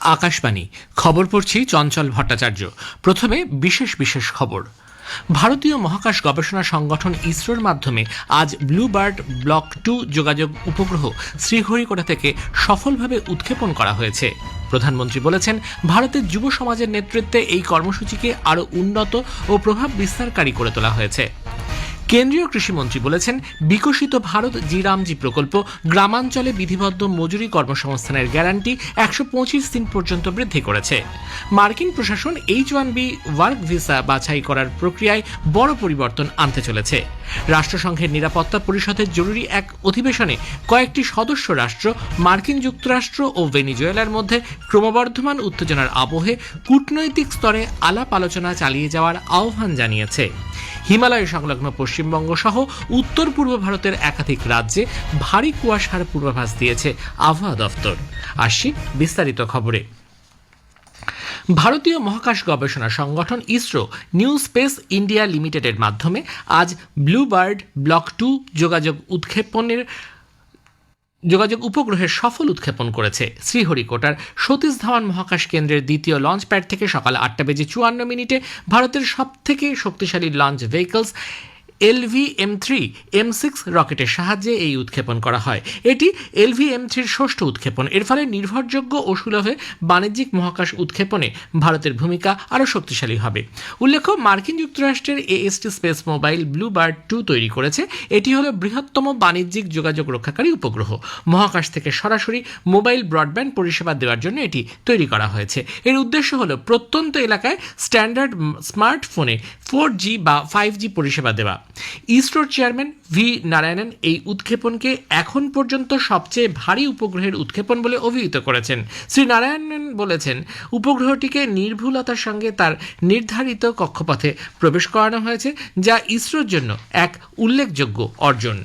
আকাশবাণী। খবর পড়ছি চঞ্চল ভট্টাচার্য। প্রথমে বিশেষ বিশেষ খবর। ভারতীয় মহাকাশ গবেষণা সংগঠন ইসরোর মাধ্যমে আজ ব্লু বার্ড ব্লক টু যোগাযোগ উপগ্রহ শ্রীহরিকোটা থেকে সফলভাবে উৎক্ষেপণ করা হয়েছে। প্রধানমন্ত্রী বলেছেন, ভারতের যুব সমাজের নেতৃত্বে এই কর্মসূচিকে আরও উন্নত ও প্রভাব বিস্তারকারী করে তোলা হয়েছে। কেন্দ্রীয় কৃষিমন্ত্রী বলেছেন, বিকশিত ভারত জিরামজি প্রকল্প গ্রামাঞ্চলে বিধিবদ্ধ মজুরি কর্মসংস্থানের গ্যারান্টি একশো পঁচিশ দিন পর্যন্ত বৃদ্ধি করেছে। মার্কিন প্রশাসন H one B work visa বাছাই করার প্রক্রিয়ায় বড় পরিবর্তন আনতে চলেছে। রাষ্ট্রসংঘের নিরাপত্তা পরিষদের জরুরি এক অধিবেশনে কয়েকটি সদস্য রাষ্ট্র, মার্কিন যুক্তরাষ্ট্র ও ভেনিজুয়েলার মধ্যে ক্রমবর্ধমান উত্তেজনার আবহে কূটনৈতিক স্তরে আলাপ আলোচনা চালিয়ে যাওয়ার আহ্বান জানিয়েছে। হিমালয় সংলগ্ন পশ্চিমবঙ্গ সহ উত্তর পূর্ব ভারতের একাধিক রাজ্যে ভারী কুয়াশার পূর্বাভাস দিয়েছে আবহাওয়া দফতর। আসছি বিস্তারিত খবরে। ভারতীয় মহাকাশ গবেষণা সংগঠন ইসরো নিউ স্পেস ইন্ডিয়া লিমিটেডের মাধ্যমে আজ ব্লু বার্ড ব্লক টু যোগাযোগ উৎক্ষেপণের যোগাযোগ উপগ্রহের সফল উৎক্ষেপণ করেছে। শ্রীহরিকোটার সতীশ ধাওয়ান মহাকাশ কেন্দ্রের দ্বিতীয় লঞ্চ প্যাড থেকে সকাল আটটা বেজে চুয়ান্ন মিনিটে ভারতের সবথেকে শক্তিশালী launch vehicles LV M three M six রকেটের সাহায্যে এই উৎক্ষেপণ করা হয়। এটি এলভি এম থ্রির ষষ্ঠ উৎক্ষেপণ। এর ফলে নির্ভরযোগ্য ও সুলভে বাণিজ্যিক মহাকাশ উৎক্ষেপণে ভারতের ভূমিকা আরও শক্তিশালী হবে। উল্লেখ্য, মার্কিন যুক্তরাষ্ট্রের AST space mobile blue bird two তৈরি করেছে। এটি হলো বৃহত্তম বাণিজ্যিক যোগাযোগ রক্ষাকারী উপগ্রহ। মহাকাশ থেকে সরাসরি মোবাইল ব্রডব্যান্ড পরিষেবা দেওয়ার জন্য এটি তৈরি করা হয়েছে। এর উদ্দেশ্য হলো প্রত্যন্ত এলাকায় স্ট্যান্ডার্ড স্মার্টফোনে ফোর জি বা ফাইভ জি পরিষেবা দেওয়া। ইসরোর চেয়ারম্যান ভি নারায়ণন এই উৎক্ষেপণকে এখন পর্যন্ত সবচেয়ে ভারী উপগ্রহের উৎক্ষেপণ বলে অভিহিত করেছেন। শ্রী নারায়ণন বলেছেন, উপগ্রহটিকে নির্ভুলতার সঙ্গে তার নির্ধারিত কক্ষপথে প্রবেশ করানো হয়েছে, যা ইসরোর জন্য এক উল্লেখযোগ্য অর্জন।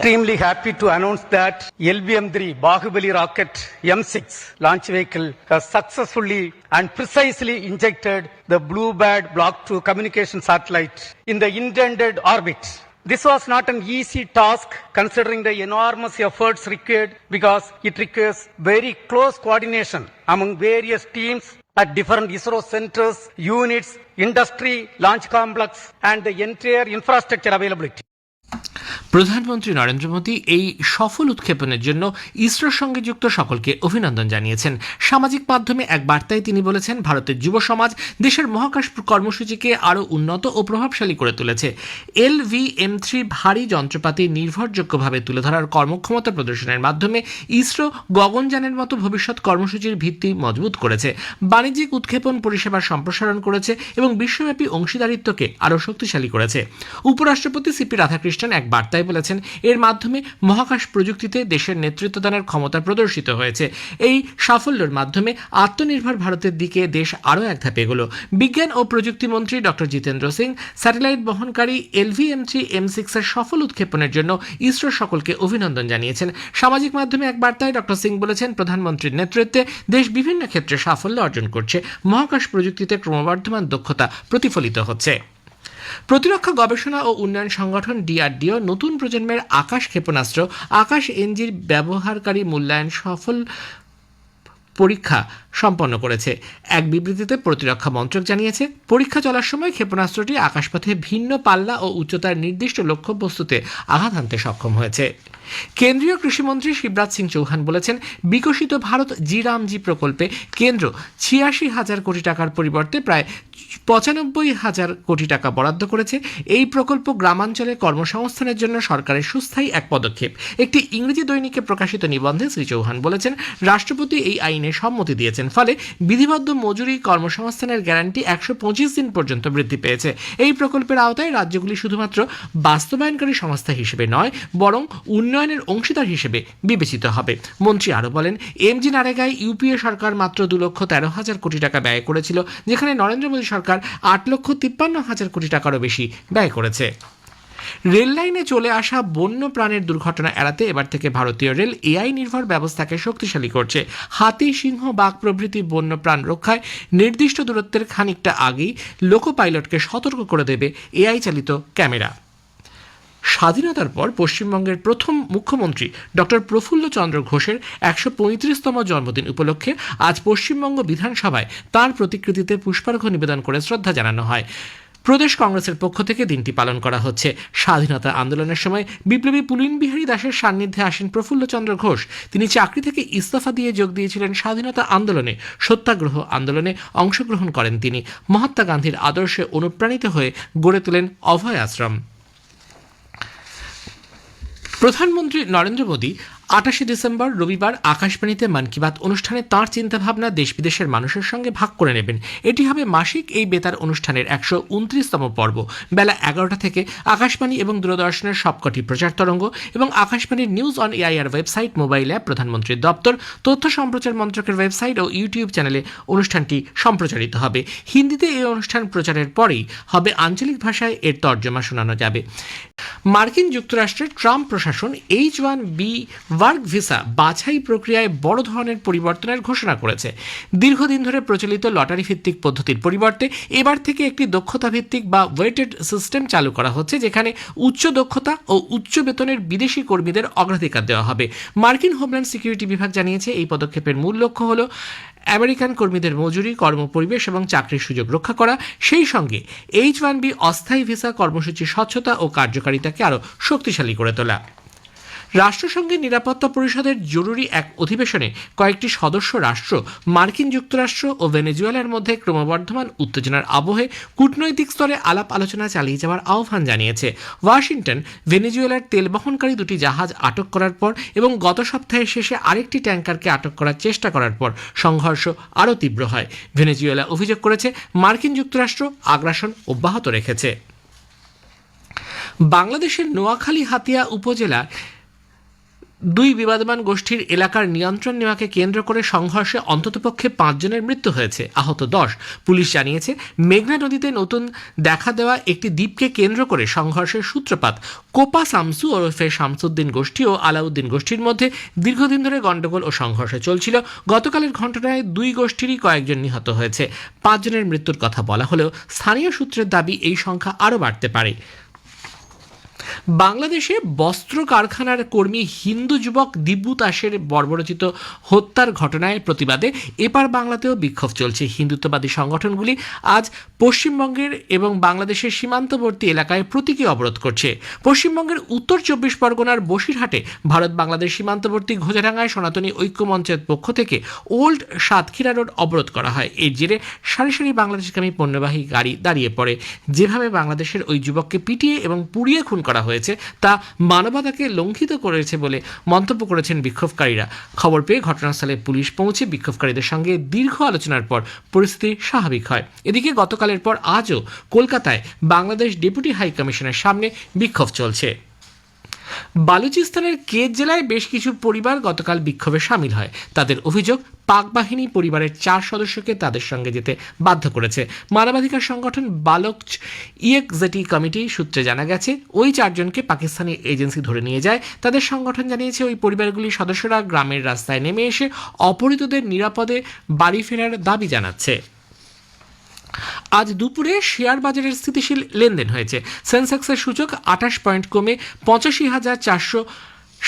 Extremely happy to announce that LBM-3 Bahubali rocket M6 launch vehicle has successfully and precisely injected the Blue Bird Block 2 communication satellite in the intended orbit. This was not an easy task considering the enormous efforts required because it requires very close coordination among various teams at different ISRO centers, units, industry, launch complex and the entire infrastructure availability. প্রধানমন্ত্রী নরেন্দ্র মোদী এই সফল উৎক্ষেপণের জন্য ইসরোর সঙ্গে যুক্ত সকলকে অভিনন্দন জানিয়েছেন। সামাজিক মাধ্যমে এক বার্তায় তিনি বলেছেন, ভারতের যুব সমাজ দেশের মহাকাশ কর্মসূচিকে আরও উন্নত ও প্রভাবশালী করে তুলেছে। এল এম থ্রি ভারী যন্ত্রপাতি নির্ভরযোগ্যভাবে তুলে ধরার কর্মক্ষমতা প্রদর্শনের মাধ্যমে ইসরো গগনযানের মতো ভবিষ্যৎ কর্মসূচির ভিত্তি মজবুত করেছে। বাণিজ্যিক উৎক্ষেপণ পরিষেবার সম্প্রসারণ করেছে এবং বিশ্বব্যাপী অংশীদারিত্বকে আরও শক্তিশালী করেছে। উপরাষ্ট্রপতি সিপি রাধাকৃষ্ণন এক বার্তায় বলেছেন, এর মাধ্যমে মহাকাশ প্রযুক্তিতে দেশের নেতৃত্বদানের ক্ষমতা প্রদর্শিত হয়েছে। এই সাফল্যের মাধ্যমে আত্মনির্ভর ভারতের দিকে দেশ আরও এক ধাপ এগোলো। বিজ্ঞান ও প্রযুক্তি মন্ত্রী ডক্টর জিতেন্দ্র সিং, স্যাটেলাইট বহনকারী এলভিএম থ্রি এম সিক্সের সফল উৎক্ষেপণের জন্য ইসরোর সকলকে অভিনন্দন জানিয়েছেন। সামাজিক মাধ্যমে এক বার্তায় ডক্টর সিং বলেছেন, প্রধানমন্ত্রীর নেতৃত্বে দেশ বিভিন্ন ক্ষেত্রে সাফল্য অর্জন করছে। মহাকাশ প্রযুক্তিতে ক্রমবর্ধমান দক্ষতা প্রতিফলিত হচ্ছে। প্রতিরক্ষা গবেষণা ও উন্নয়ন সংগঠন ডিআরডিও নতুন প্রজন্মের আকাশ ক্ষেপণাস্ত্র, আকাশ এনজির ব্যবহারকারী মূল্যায়ন সফল পরীক্ষা সম্পন্ন করেছে। এক বিবৃতিতে প্রতিরক্ষা মন্ত্রক জানিয়েছে, পরীক্ষা চলার সময় ক্ষেপণাস্ত্রটি আকাশপথে ভিন্ন পাল্লা ও উচ্চতার নির্দিষ্ট লক্ষ্যবস্তুতে আঘাত হানতে সক্ষম হয়েছে। কেন্দ্রীয় কৃষিমন্ত্রী শিবরাজ সিং চৌহান বলেছেন, বিকশিত ভারত জি রামজি প্রকল্পে কেন্দ্র ছিয়াশি হাজার কোটি টাকার পরিবর্তে প্রায় পঁচানব্বই হাজার কোটি টাকা বরাদ্দ করেছে এই প্রকল্প গ্রামাঞ্চলে কর্মসংস্থানের জন্য সরকারের সুস্থায়ী এক পদক্ষেপ। একটি ইংরেজি দৈনিকে প্রকাশিত নিবন্ধে শ্রী চৌহান বলেছেন, রাষ্ট্রপতি এই আইনে সম্মতি দিয়েছেন, ফলে বিধিবদ্ধ মজুরি কর্মসংস্থানের গ্যারান্টি একশো পঁচিশ দিন পর্যন্ত বৃদ্ধি পেয়েছে। এই প্রকল্পের আওতায় রাজ্যগুলি শুধুমাত্র বাস্তবায়নকারী সংস্থা হিসেবে নয়, বরং উন্নয়নের অংশীদার হিসেবে বিবেচিত হবে। মন্ত্রী আরও বলেন এমজি নারেগায় ইউপিএ সরকার মাত্র দু লক্ষ তেরো হাজার কোটি টাকা ব্যয় করেছিল, যেখানে নরেন্দ্র মোদী সরকার আট লক্ষ তিপ্পান্ন হাজার কোটি টাকারও বেশি ব্যয় করেছে। রেল লাইনে চলে আসা বন্য প্রাণের দুর্ঘটনা এড়াতে এবার থেকে ভারতীয় রেল এআই নির্ভর ব্যবস্থাকে শক্তিশালী করছে। হাতি, সিংহ, বাঘ প্রভৃতি বন্য প্রাণ রক্ষায় নির্দিষ্ট দূরত্বের খানিকটা আগেই লোকো পাইলটকে সতর্ক করে দেবে এআই চালিত ক্যামেরা। স্বাধীনতার পর পশ্চিমবঙ্গের প্রথম মুখ্যমন্ত্রী ডক্টর প্রফুল্ল চন্দ্র ঘোষের একশো পঁয়ত্রিশতম জন্মদিন উপলক্ষে আজ পশ্চিমবঙ্গ বিধানসভায় তার প্রতিকৃতিতে পুষ্পার্ঘ্য নিবেদন করে শ্রদ্ধা জানানো হয়। প্রদেশ কংগ্রেসের পক্ষ থেকে দিনটি পালন করা হচ্ছে। স্বাধীনতা আন্দোলনের সময় বিপ্লবী পুলিন বিহারী দাসের সান্নিধ্যে আসেন প্রফুল্লচন্দ্র ঘোষ। তিনি চাকরি থেকে ইস্তফা দিয়ে যোগ দিয়েছিলেন স্বাধীনতা আন্দোলনে। সত্যাগ্রহ আন্দোলনে অংশগ্রহণ করেন তিনি। মহাত্মা গান্ধীর আদর্শে অনুপ্রাণিত হয়ে গড়ে তোলেন অভয় আশ্রম প্রধানমন্ত্রী নরেন্দ্র মোদী আটাশে ডিসেম্বর, রবিবার আকাশবাণীতে মন কি বাত অনুষ্ঠানে তাঁর চিন্তাভাবনা দেশ বিদেশের মানুষের সঙ্গে ভাগ করে নেবেন। এটি হবে মাসিক এই বেতার অনুষ্ঠানের একশো উনত্রিশতম পর্ব। বেলা এগারোটা থেকে আকাশবাণী এবং দূরদর্শনের সবকটি প্রচার তরঙ্গ এবং আকাশবাণীর news on AIR website, mobile app, প্রধানমন্ত্রীর দপ্তর, তথ্য সম্প্রচার মন্ত্রকের ওয়েবসাইট ও ইউটিউব চ্যানেলে অনুষ্ঠানটি সম্প্রচারিত হবে। হিন্দিতে এই অনুষ্ঠান প্রচারের পরেই হবে আঞ্চলিক ভাষায় এর তর্জমা শোনানো যাবে। মার্কিন যুক্তরাষ্ট্রের ট্রাম্প প্রশাসন H one B work visa বাছাই প্রক্রিয়ায় বড় ধরনের পরিবর্তনের ঘোষণা করেছে। দীর্ঘদিন ধরে প্রচলিত লটারি ভিত্তিক পদ্ধতির পরিবর্তে এবার থেকে একটি দক্ষতা ভিত্তিক বা ওয়েটেড সিস্টেম চালু করা হচ্ছে, যেখানে উচ্চ দক্ষতা ও উচ্চ বেতনের বিদেশি কর্মীদের অগ্রাধিকার দেওয়া হবে। মার্কিন হোমল্যান্ড সিকিউরিটি বিভাগ জানিয়েছে, এই পদক্ষেপের মূল লক্ষ্য হল আমেরিকান কর্মীদের মজুরি, কর্মপরিবেশ এবং চাকরির সুযোগ রক্ষা করা। সেই সঙ্গে এইচ ওয়ান বি অস্থায়ী ভিসা কর্মসূচির স্বচ্ছতা ও কার্যকারিতাকে আরও শক্তিশালী করে তোলা। রাষ্ট্রসংঘের নিরাপত্তা পরিষদের জরুরি এক অধিবেশনে কয়েকটি সদস্য রাষ্ট্র, মার্কিন যুক্তরাষ্ট্র ও ভেনেজুয়েলার মধ্যে ক্রমবর্ধমান উত্তেজনার আবহে কূটনৈতিক স্তরে আলাপ আলোচনা চালিয়ে যাওয়ার আহ্বান জানিয়েছে। ওয়াশিংটন, ভেনেজুয়েলার তেল বহনকারী দুটি জাহাজ আটক করার পর এবং গত সপ্তাহের শেষে আরেকটি ট্যাঙ্কারকে আটক করার চেষ্টা করার পর সংঘর্ষ আরও তীব্র হয়। ভেনেজুয়েলা অভিযোগ করেছে, মার্কিন যুক্তরাষ্ট্র আগ্রাসন অব্যাহত রেখেছে। বাংলাদেশের নোয়াখালী, হাতিয়া উপজেলা দুই বিবাদমান গোষ্ঠীর এলাকার নিয়ন্ত্রণ নেওয়াকে কেন্দ্র করে সংঘর্ষে অন্ততপক্ষে পাঁচজনের মৃত্যু হয়েছে, আহত দশ। পুলিশ জানিয়েছে, মেঘনা নদীতে নতুন দেখা দেওয়া একটি দ্বীপকে কেন্দ্র করে সংঘর্ষের সূত্রপাত। কোপা শামসু ওরফে শামসুদ্দিন গোষ্ঠী ও আলাউদ্দিন গোষ্ঠীর মধ্যে দীর্ঘদিন ধরে গণ্ডগোল ও সংঘর্ষ চলছিল। গতকালের ঘটনায় দুই গোষ্ঠীরই কয়েকজন নিহত হয়েছে। পাঁচজনের মৃত্যুর কথা বলা হলেও স্থানীয় সূত্রের দাবি এই সংখ্যা আরও বাড়তে পারে। বাংলাদেশে বস্ত্র কারখানার কর্মী হিন্দু যুবক দিব্যু দাসের বর্বরচিত হত্যার ঘটনায় প্রতিবাদে এপার বাংলাতেও বিক্ষোভ চলছে। হিন্দুত্ববাদী সংগঠনগুলি আজ পশ্চিমবঙ্গের এবং বাংলাদেশের সীমান্তবর্তী এলাকায় প্রতীকী অবরোধ করছে। পশ্চিমবঙ্গের উত্তর চব্বিশ পরগনার বসিরহাটে ভারত বাংলাদেশ সীমান্তবর্তী ঘোজাডাঙ্গায় সনাতনী ঐক্যমঞ্চের পক্ষ থেকে ওল্ড সাতক্ষীরা রোড অবরোধ করা হয়। এর জেরে সারি সারি বাংলাদেশগামী পণ্যবাহী গাড়ি দাঁড়িয়ে পড়ে। যেভাবে বাংলাদেশের ওই যুবককে পিটিয়ে এবং পুড়িয়ে খুন করা হয়েছে, তা মানবতাকে লঙ্ঘিত করেছে বলে মন্তব্য করেছেন বিক্ষোভকারীরা। খবর পেয়ে ঘটনাস্থলে পুলিশ পৌঁছে বিক্ষোভকারীদের সঙ্গে দীর্ঘ আলোচনার পর পরিস্থিতি স্বাভাবিক হয়। এদিকে গতকালের পর আজও কলকাতায় বাংলাদেশ ডেপুটি হাই কমিশনের সামনে বিক্ষোভ চলছে। বালুচিস্তানের কেত জেলায় বেশ কিছু পরিবার গতকাল বিক্ষোভে সামিল হয়। তাদের অভিযোগ, পাক বাহিনী পরিবারের চার সদস্যকে তাদের সঙ্গে যেতে বাধ্য করেছে। মানবাধিকার সংগঠন বালক ইয়েকজেটি কমিটি সূত্রে জানা গেছে, ওই চারজনকে পাকিস্তানি এজেন্সি ধরে নিয়ে যায়। তাদের সংগঠন জানিয়েছে, ওই পরিবারগুলির সদস্যরা গ্রামের রাস্তায় নেমে এসে অপহৃতদের নিরাপদে বাড়ি ফেরার দাবি জানাচ্ছে। আজ দুপুরে শেয়ার বাজারের স্থিতিশীল লেনদেন হয়েছে। সেন্সেক্সের সূচক আঠাশ পয়েন্ট কমে পঁচাশি হাজার চারশো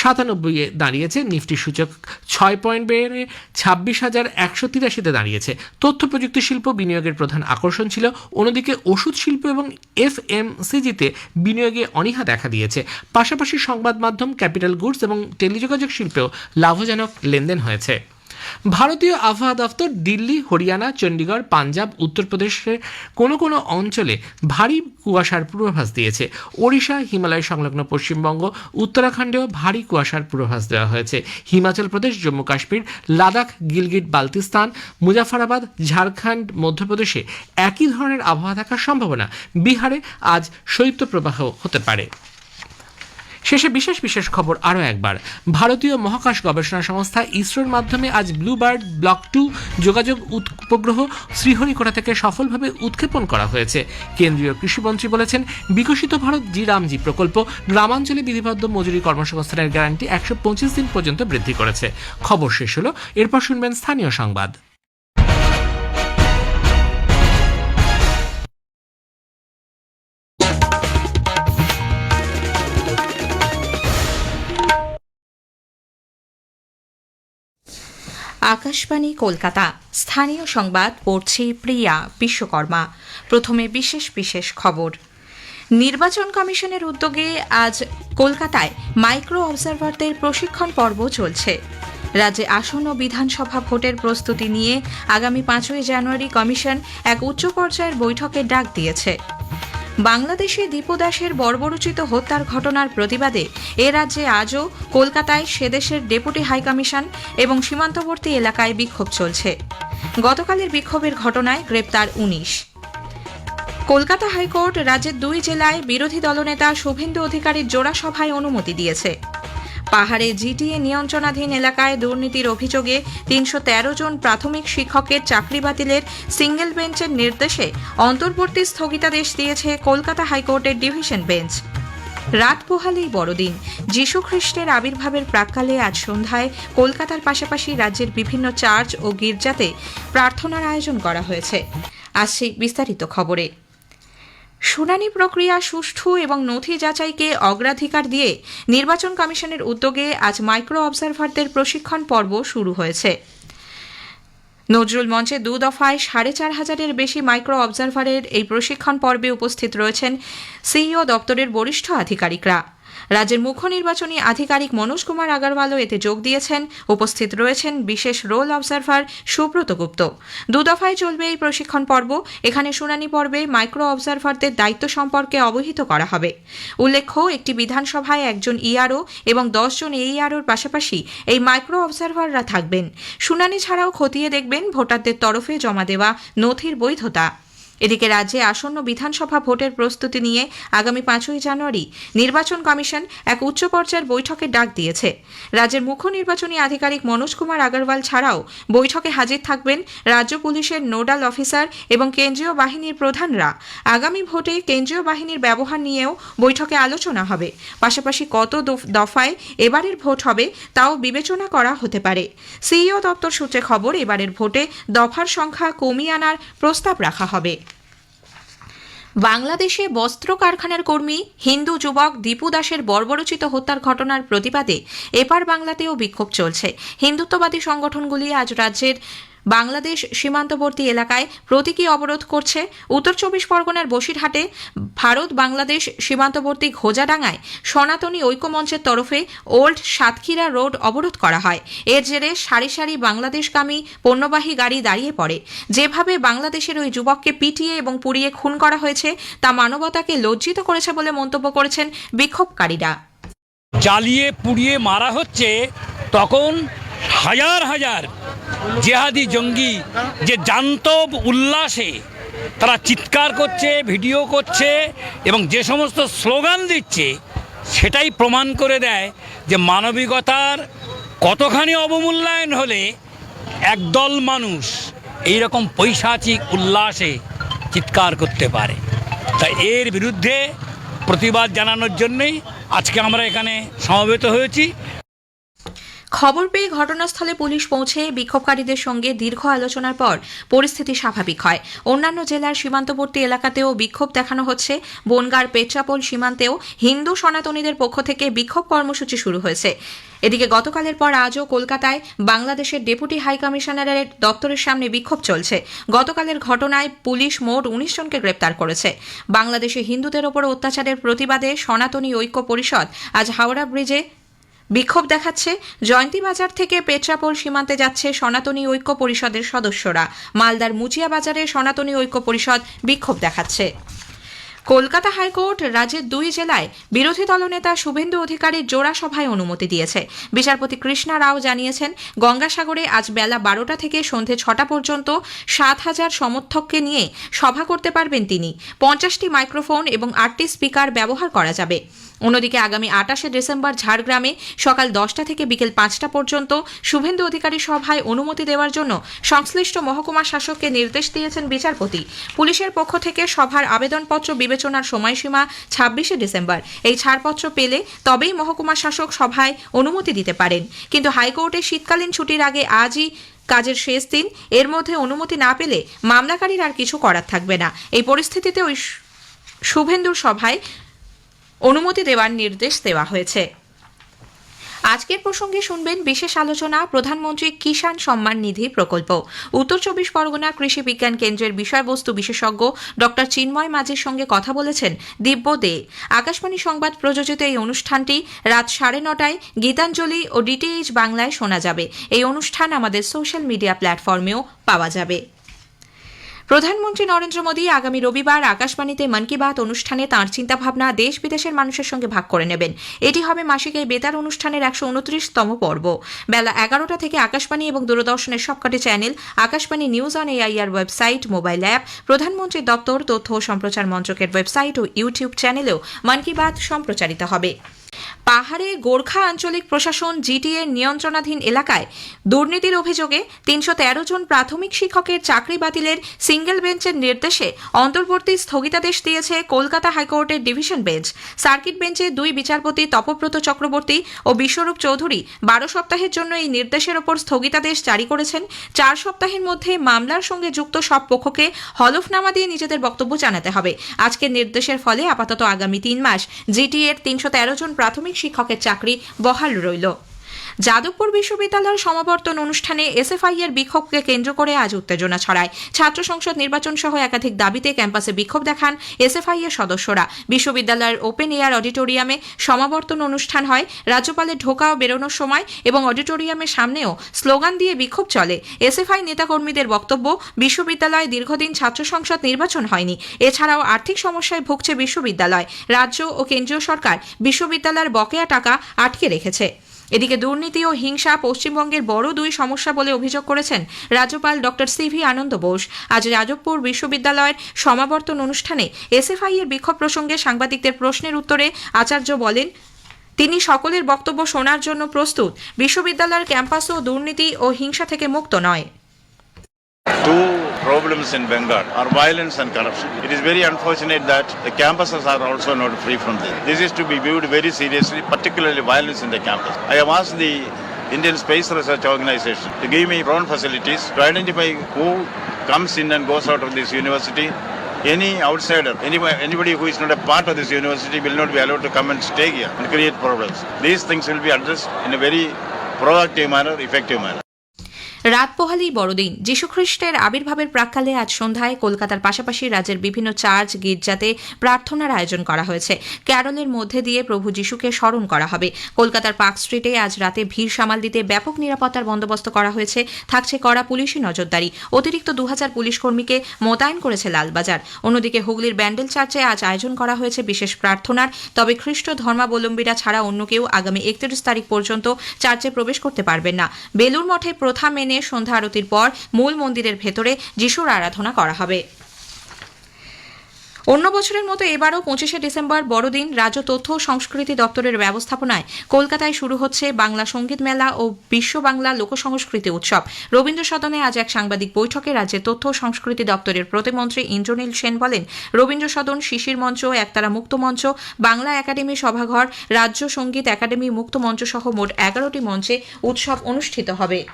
সাতানব্বই এ দাঁড়িয়েছে। নিফটি সূচক ছয় পয়েন্ট বেড়ে ছাব্বিশ হাজার একশো তিরাশিতে দাঁড়িয়েছে। তথ্য প্রযুক্তি শিল্প বিনিয়োগের প্রধান আকর্ষণ ছিল। অন্যদিকে ওষুধ শিল্প এবং এফ এম সিজিতে বিনিয়োগে অনীহা দেখা দিয়েছে। পাশাপাশি সংবাদ মাধ্যম ক্যাপিটাল গুডস এবং টেলিযোগাযোগ শিল্পেও লাভজনক লেনদেন হয়েছে। ভারতীয় আবহাওয়া দফতর দিল্লি, হরিয়ানা চণ্ডীগড় পাঞ্জাব, উত্তরপ্রদেশের কোনো কোনো অঞ্চলে ভারী কুয়াশার পূর্বাভাস দিয়েছে। ওড়িশা, হিমালয় সংলগ্ন পশ্চিমবঙ্গ, উত্তরাখণ্ডেও ভারী কুয়াশার পূর্বাভাস দেওয়া হয়েছে। হিমাচল প্রদেশ, জম্মু কাশ্মীর, লাদাখ, গিলগিট বালতিস্তান মুজাফরাবাদ, ঝাড়খণ্ড, মধ্যপ্রদেশে একই ধরনের আবহাওয়া থাকার সম্ভাবনা। বিহারে আজ শৈত্যপ্রবাহ হতে পারে। শেষে বিশেষ বিশেষ খবর আরও একবার। ভারতীয় মহাকাশ গবেষণা সংস্থা ইসরোর মাধ্যমে আজ ব্লুবার্ড ব্লক টু যোগাযোগ উপগ্রহ শ্রীহরিকোটা থেকে সফলভাবে উৎক্ষেপণ করা হয়েছে। কেন্দ্রীয় কৃষিমন্ত্রী বলেছেন, বিকশিত ভারত জি রামজি প্রকল্প গ্রামাঞ্চলে বিধিবদ্ধ মজুরি কর্মসংস্থানের গ্যারান্টি একশো পঁচিশ দিন পর্যন্ত বৃদ্ধি করেছে। খবর শেষ হলো, এরপর শুনবেন স্থানীয় সংবাদ। আকাশবাণী, কলকাতা। স্থানীয় সংবাদ, পড়ছি প্রিয়া বিশ্বকর্মা। প্রথমে বিশেষ বিশেষ খবর। নির্বাচন কমিশনের উদ্যোগে আজ কলকাতায় মাইক্রো অবজারভারদের প্রশিক্ষণ পর্ব চলছে। রাজ্যে আসন্ন বিধানসভা ভোটের প্রস্তুতি নিয়ে আগামী পাঁচই জানুয়ারি কমিশন এক উচ্চ পর্যায়ের বৈঠকের ডাক দিয়েছে। বাংলাদেশে দীপু দাসের বর্বরোচিত হত্যার ঘটনার প্রতিবাদে এ রাজ্যে আজও কলকাতায় সেদেশের ডেপুটি হাইকমিশন এবং সীমান্তবর্তী এলাকায় বিক্ষোভ চলছে। গতকালের বিক্ষোভের ঘটনায় গ্রেপ্তার উনিশ। কলকাতা হাইকোর্ট রাজ্যের দুই জেলায় বিরোধী দলনেতা শুভেন্দু অধিকারীর জোড়া সভায় অনুমতি দিয়েছে। পাহাড়ে জিটিএ নিয়ন্ত্রণাধীন এলাকায় দুর্নীতির অভিযোগে তিনশো তেরো জন প্রাথমিক শিক্ষকের চাকরি বাতিলের সিঙ্গেল বেঞ্চের নির্দেশে অন্তর্বর্তী স্থগিতাদেশ দিয়েছে কলকাতা হাইকোর্টের ডিভিশন বেঞ্চ। রাত পোহালেই বড়দিন। যীশু খ্রিস্টের আবির্ভাবের প্রাক্কালে আজ সন্ধ্যায় কলকাতার পাশাপাশি রাজ্যের বিভিন্ন চার্চ ও গির্জাতে প্রার্থনার আয়োজন করা হয়েছে। আসছি বিস্তারিত খবরে। শুনানি প্রক্রিয়া সুষ্ঠু এবং নথি যাচাইকে অগ্রাধিকার দিয়ে নির্বাচন কমিশনের উদ্যোগে আজ মাইক্রো অবজারভারদের প্রশিক্ষণ পর্ব শুরু হয়েছে। নজরুল মঞ্চে দু দফায় সাড়ে চার হাজারের বেশি মাইক্রো অবজারভারের এই প্রশিক্ষণ পর্বে উপস্থিত রয়েছেন সিইও দপ্তরের বরিষ্ঠ আধিকারিকরা। রাজ্যের মুখ্য নির্বাচনী আধিকারিক মনোজ কুমার আগারওয়ালও এতে যোগ দিয়েছেন। উপস্থিত রয়েছেন বিশেষ রোল অবজারভার সুব্রত গুপ্ত। দু দফায় চলবে এই প্রশিক্ষণ পর্ব। এখানে শুনানি পর্বে মাইক্রো অবজারভারদের দায়িত্ব সম্পর্কে অবহিত করা হবে। উল্লেখ্য, একটি বিধানসভায় একজন ইআরও এবং দশজন এইআরওর পাশাপাশি এই মাইক্রো অবজারভাররা থাকবেন। শুনানি ছাড়াও খতিয়ে দেখবেন ভোটারদের তরফে জমা দেওয়া নথির বৈধতা। এদিকে রাজ্যে আসন্ন বিধানসভা ভোটের প্রস্তুতি নিয়ে আগামী পাঁচই জানুয়ারি নির্বাচন কমিশন এক উচ্চ পর্যায়ের বৈঠকের ডাক দিয়েছে। রাজ্যের মুখ্য নির্বাচনী আধিকারিক মনোজ কুমার আগরওয়াল ছাড়াও বৈঠকে হাজির থাকবেন রাজ্য পুলিশের নোডাল অফিসার এবং কেন্দ্রীয় বাহিনীর প্রধানরা। আগামী ভোটে কেন্দ্রীয় বাহিনীর ব্যবহার নিয়েও বৈঠকে আলোচনা হবে। পাশাপাশি কত দফ- দফায় এবারের ভোট হবে তাও বিবেচনা করা হতে পারে। সিইও দপ্তর সূত্রে খবর, এবারের ভোটে দফার সংখ্যা কমিয়ে আনার প্রস্তাব রাখা হবে। বাংলাদেশে বস্ত্র কারখানার কর্মী হিন্দু যুবক দীপু দাসের বর্বরচিত হত্যার ঘটনার প্রতিবাদে এপার বাংলাতেও বিক্ষোভ চলছে। হিন্দুত্ববাদী সংগঠনগুলি আজ রাজ্যের বাংলাদেশ সীমান্তবর্তী এলাকায় প্রতীকী অবরোধ করছে। উত্তর চব্বিশ পরগনার বসিরহাটে ভারত বাংলাদেশ সীমান্তবর্তী ঘোজাডাঙ্গায় সনাতনী ঐক্যমঞ্চের তরফে ওল্ড সাতক্ষীরা রোড অবরোধ করা হয়। এর জেরে সারি সারি বাংলাদেশগামী পণ্যবাহী গাড়ি দাঁড়িয়ে পড়ে। যেভাবে বাংলাদেশের ওই যুবককে পিটিয়ে এবং পুড়িয়ে খুন করা হয়েছে, তা মানবতাকে লজ্জিত করেছে বলে মন্তব্য করেছেন বিক্ষোভকারীরা। জ্বালিয়ে, পুড়িয়ে মারা হচ্ছে তখন হাজার হাজার জেহাদি জঙ্গি যে জান্তব উল্লাসে তারা চিৎকার করছে, ভিডিও করছে এবং যে সমস্ত স্লোগান দিচ্ছে, সেটাই প্রমাণ করে দেয় যে মানবিকতার কতখানি অবমূল্যায়ন হলে একদল মানুষ এই রকম পৈশাচিক উল্লাসে চিৎকার করতে পারে। তাই এর বিরুদ্ধে প্রতিবাদ জানানোর জন্যই আজকে আমরা এখানে সমবেত হয়েছি। খবর পেয়ে ঘটনাস্থলে পুলিশ পৌঁছে বিক্ষোভকারীদের সঙ্গে দীর্ঘ আলোচনার পর পরিস্থিতি স্বাভাবিক হয়। অন্যান্য জেলার সীমান্তবর্তী এলাকাতেও বিক্ষোভ দেখানো হচ্ছে। বনগার পেট্রাপোল সীমান্তেও হিন্দু সনাতনীদের পক্ষ থেকে বিক্ষোভ কর্মসূচি শুরু হয়েছে। এদিকে গতকালের পর আজও কলকাতায় বাংলাদেশের ডেপুটি হাই কমিশনারের দপ্তরের সামনে বিক্ষোভ চলছে। গতকালের ঘটনায় পুলিশ মোট উনিশ জনকে গ্রেপ্তার করেছে। বাংলাদেশে হিন্দুদের ওপর অত্যাচারের প্রতিবাদে সনাতনী ঐক্য পরিষদ আজ হাওড়া ব্রিজে বিক্ষোভ দেখাচ্ছে, জয়ন্তী বাজার থেকে পেট্রাপোল সীমান্তে যাচ্ছে সনাতনী ঐক্য পরিষদের সদস্যরা। মালদার মুচিয়া বাজারে সনাতনী ঐক্য পরিষদ বিক্ষোভ দেখাচ্ছে। কলকাতা হাইকোর্ট রাজ্যের দুই জেলায় বিরোধী দলনেতা শুভেন্দু অধিকারীর জোড়া সভায় অনুমতি দিয়েছে। বিচারপতি কৃষ্ণা রাও জানিয়েছেন, গঙ্গাসাগরে আজ বেলা বারোটা থেকে সন্ধে ছটা পর্যন্ত সাত হাজার সমর্থককে নিয়ে সভা করতে পারবেন তিনি। পঞ্চাশটি মাইক্রোফোন এবং আটটি স্পিকার ব্যবহার করা যাবে। অন্যদিকে আগামী আটাশে ডিসেম্বর ঝাড়গ্রামে সকাল দশটা থেকে বিকেল পাঁচটা পর্যন্ত শুভেন্দু অধিকারী সভায় অনুমতি দেওয়ার জন্য সংশ্লিষ্ট মহকুমা শাসককে নির্দেশ দিয়েছেন বিচারপতি। পুলিশের পক্ষ থেকে সভার আবেদনপত্র বিবেচনার সময়সীমা ছাব্বিশে ডিসেম্বর। এই ছাড়পত্র পেলে তবেই মহকুমা শাসক সভায় অনুমতি দিতে পারেন। কিন্তু হাইকোর্টে শীতকালীন ছুটির আগে আজই কাজের শেষ দিন। এর মধ্যে অনুমতি না পেলে মামলাকারীর আর কিছু করার থাকবে না। এই পরিস্থিতিতে ওই শুভেন্দুর সভায় অনুমতি দেওয়ার নির্দেশ দেওয়া হয়েছে। আজকের প্রসঙ্গে শুনবেন বিশেষ আলোচনা, প্রধানমন্ত্রী কিষাণ সম্মান নিধি প্রকল্প। উত্তর চব্বিশ পরগনা কৃষি বিজ্ঞান কেন্দ্রের বিষয়বস্তু বিশেষজ্ঞ ডক্টর চিন্ময় মাঝির সঙ্গে কথা বলেছেন দিব্য দে। আকাশবাণী সংবাদ প্রযোজিত এই অনুষ্ঠানটি রাত সাড়ে নটায় গীতাঞ্জলি ও ডিটিএইচ বাংলায় শোনা যাবে। এই অনুষ্ঠান আমাদের সোশ্যাল মিডিয়া প্ল্যাটফর্মেও পাওয়া যাবে। প্রধানমন্ত্রী নরেন্দ্র মোদী আগামী রবিবার আকাশবাণীতে মন কি বাত অনুষ্ঠানে তাঁর চিন্তাভাবনা দেশ বিদেশের মানুষের সঙ্গে ভাগ করে নেবেন। এটি হবে মাসিক এই বেতার অনুষ্ঠানের একশো উনত্রিশতম পর্ব। বেলা এগারোটা থেকে আকাশবাণী এবং দূরদর্শনের সবকটি channel, Akashvani news on AIR website, mobile app প্রধানমন্ত্রীর দপ্তর, তথ্য ও সম্প্রচার মন্ত্রকের ওয়েবসাইট ও ইউটিউব চ্যানেলেও মন কি বাত সম্প্রচারিত হবে। পাহাড়ে গোর্খা আঞ্চলিক প্রশাসন জিটিএ নিয়ন্ত্রণাধীন এলাকায় দুর্নীতির অভিযোগে তিনশো তেরো জন প্রাথমিক শিক্ষকের চাকরি বাতিলের সিঙ্গেল বেঞ্চের নির্দেশে অন্তর্বর্তী স্থগিতাদেশ দিয়েছে কলকাতা হাইকোর্টের ডিভিশন বেঞ্চ। সার্কিট বেঞ্চে দুই বিচারপতি তপব্রত চক্রবর্তী ও বিশ্বরূপ চৌধুরী বারো সপ্তাহের জন্য এই নির্দেশের ওপর স্থগিতাদেশ জারি করেছেন। চার সপ্তাহের মধ্যে মামলার সঙ্গে যুক্ত সব পক্ষকে হলফনামা দিয়ে নিজেদের বক্তব্য জানাতে হবে। আজকের নির্দেশের ফলে আপাতত আগামী তিন মাস জিটিএর তিনশো তেরো জন প্রাথমিক শিক্ষকের চাকরি বহাল রইল। যাদবপুর বিশ্ববিদ্যালয়ের সমাবর্তন অনুষ্ঠানে এসএফআই এর বিক্ষোভকে কেন্দ্র করে আজ উত্তেজনা ছড়ায়। ছাত্র সংসদ নির্বাচন সহ একাধিক দাবিতে ক্যাম্পাসে বিক্ষোভ দেখান এসএফআই এর সদস্যরা। বিশ্ববিদ্যালয়ের ওপেন এয়ার অডিটোরিয়ামে সমাবর্তন অনুষ্ঠান হয়। রাজ্যপালের ঢোকা ও বেরোনোর সময় এবং অডিটোরিয়ামের সামনেও স্লোগান দিয়ে বিক্ষোভ চলে। এসএফআই নেতাকর্মীদের বক্তব্য, বিশ্ববিদ্যালয়ে দীর্ঘদিন ছাত্র সংসদ নির্বাচন হয়নি। এছাড়াও আর্থিক সমস্যায় ভুগছে বিশ্ববিদ্যালয়। রাজ্য ও কেন্দ্রীয় সরকার বিশ্ববিদ্যালয়ের বকেয়া টাকা আটকে রেখেছে। এদিকে দুর্নীতি ও হিংসা পশ্চিমবঙ্গের বড় দুই সমস্যা বলে অভিযোগ করেছেন রাজ্যপাল ডক্টর সিভি আনন্দ বোস। আজ রাজবপুর বিশ্ববিদ্যালয়ের সমাবর্তন অনুষ্ঠানে এসএফআই এর বিক্ষোভ প্রসঙ্গে সাংবাদিকদের প্রশ্নের উত্তরে আচার্য বলেন, তিনি সকলের বক্তব্য শোনার জন্য প্রস্তুত। বিশ্ববিদ্যালয়ের ক্যাম্পাসও দুর্নীতি ও হিংসা থেকে মুক্ত নয়। Two problems in Bengal are violence and corruption. It is very unfortunate that the campuses are also not free from this. This is to be viewed very seriously, particularly violence in the campus. I have asked the Indian Space Research Organization to give me drone facilities to identify who comes in and goes out of this university. Any outsider, anybody, anybody who is not a part of this university will not be allowed to come and stay here and create problems. These things will be addressed in a very proactive manner, effective manner. রাত পোহালেই বড়দিন। যীশুখ্রিস্টের আবির্ভাবের প্রাক্কালে আজ সন্ধ্যায় কলকাতার পাশাপাশি রাজ্যের বিভিন্ন চার্চ, গির্জাতে প্রার্থনার আয়োজন করা হয়েছে। ক্যারলের মধ্যে দিয়ে প্রভু যীশুকে স্মরণ করা হবে। কলকাতার পার্ক স্ট্রিটে আজ রাতে ভিড় সামাল দিতে ব্যাপক নিরাপত্তার বন্দোবস্ত করা হয়েছে। থাকছে কড়া পুলিশি নজরদারি। অতিরিক্ত দু হাজার পুলিশ কর্মীকে মোতায়েন করেছে লালবাজার। অন্যদিকে হুগলির ব্যান্ডেল চার্চে আজ আয়োজন করা হয়েছে বিশেষ প্রার্থনার। তবে খ্রিস্ট ধর্মাবলম্বীরা ছাড়া অন্য কেউ আগামী একত্রিশ তারিখ পর্যন্ত চার্চে প্রবেশ করতে পারবেন না। বেলুর মঠে প্রথা মেনে সন্ধ্যা আরতির পর মূল মন্দিরের ভেতরে যিশুর আরাধনা করা হবে। অন্য বছরের মতো এবারও পঁচিশে ডিসেম্বর বড়দিন রাজ্য তথ্য ও সংস্কৃতি দপ্তরের ব্যবস্থাপনায় কলকাতায় শুরু হচ্ছে বাংলা সংগীত মেলা ও বিশ্ব বাংলা লোকসংস্কৃতি উৎসব। রবীন্দ্র সদনে আজ এক সাংবাদিক বৈঠকে রাজ্যের তথ্য ও সংস্কৃতি দপ্তরের প্রতিমন্ত্রী ইন্দ্রনীল সেন বলেন, রবীন্দ্র সদন, শিশির মঞ্চ, একতারা মুক্ত মঞ্চ, বাংলা একাডেমি সভাঘর, রাজ্য সংগীত একাডেমি মুক্ত মঞ্চ সহ মোট এগারোটি মঞ্চে উৎসব অনুষ্ঠিত হবে।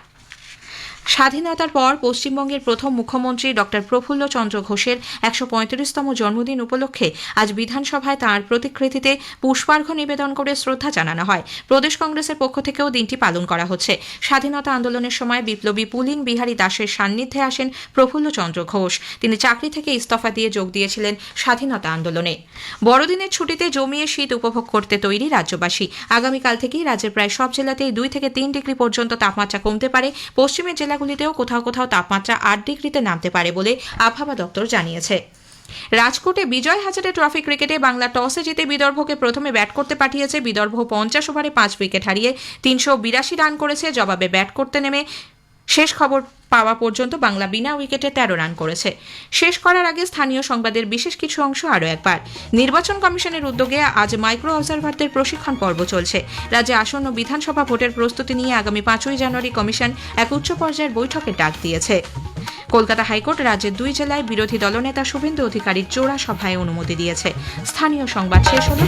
স্বাধীনতার পর পশ্চিমবঙ্গের প্রথম মুখ্যমন্ত্রী ডক্টর প্রফুল্ল চন্দ্র ঘোষের একশো পঁয়ত্রিশতম জন্মদিন উপলক্ষে আজ বিধানসভায় তাঁর প্রতিকৃতিতে পুষ্পার্ঘ্য নিবেদন করে শ্রদ্ধা জানানো হয়। প্রদেশ কংগ্রেসের পক্ষ থেকেও দিনটি পালন করা হচ্ছে। স্বাধীনতা আন্দোলনের সময় বিপ্লবী পুলিন বিহারী দাসের সান্নিধ্যে আসেন প্রফুল্ল চন্দ্র ঘোষ। তিনি চাকরি থেকে ইস্তফা দিয়ে যোগ দিয়েছিলেন স্বাধীনতা আন্দোলনে। বড়দিনের ছুটিতে জমিয়ে শীত উপভোগ করতে তৈরি রাজ্যবাসী। আগামীকাল থেকেই রাজ্যের প্রায় সব জেলাতেই দুই থেকে তিন ডিগ্রি পর্যন্ত তাপমাত্রা কমতে পারে। পশ্চিমের জেলাগুলিতেও কোথাও কোথাও তাপমাত্রা আট ডিগ্রিতে নামতে পারে বলে আবহাওয়া দপ্তর জানিয়েছে। রাজকোটে বিজয় হাজারে ট্রফি ক্রিকেটে বাংলা টসে জিতে বিদর্ভকে প্রথমে ব্যাট করতে পাঠিয়েছে বিদর্ভ পঞ্চাশ ওভারে পাঁচ উইকেট হারিয়ে তিনশো বিরাশি রান করেছে। জবাবে ব্যাট করতে নেমে শেষ খবর পাওয়া পর্যন্ত বাংলা বিনা উইকেটে তেরো রান করেছে। শেষ করার আগে স্থানীয় সংবাদের বিশেষ কিছু অংশ আরও একবার। নির্বাচন কমিশনের উদ্যোগে আজ মাইক্রো অবজারভারদের প্রশিক্ষণ পর্ব চলছে। রাজ্যে আসন্ন বিধানসভা ভোটের প্রস্তুতি নিয়ে আগামী পাঁচই জানুয়ারি কমিশন এক উচ্চ পর্যায়ের বৈঠকে ডাক দিয়েছে। কলকাতা হাইকোর্ট রাজ্যের দুই জেলায় বিরোধী দলনেতা শুভেন্দু অধিকারীর জোড়া সভায় অনুমতি দিয়েছে। স্থানীয় সংবাদ শেষ হল।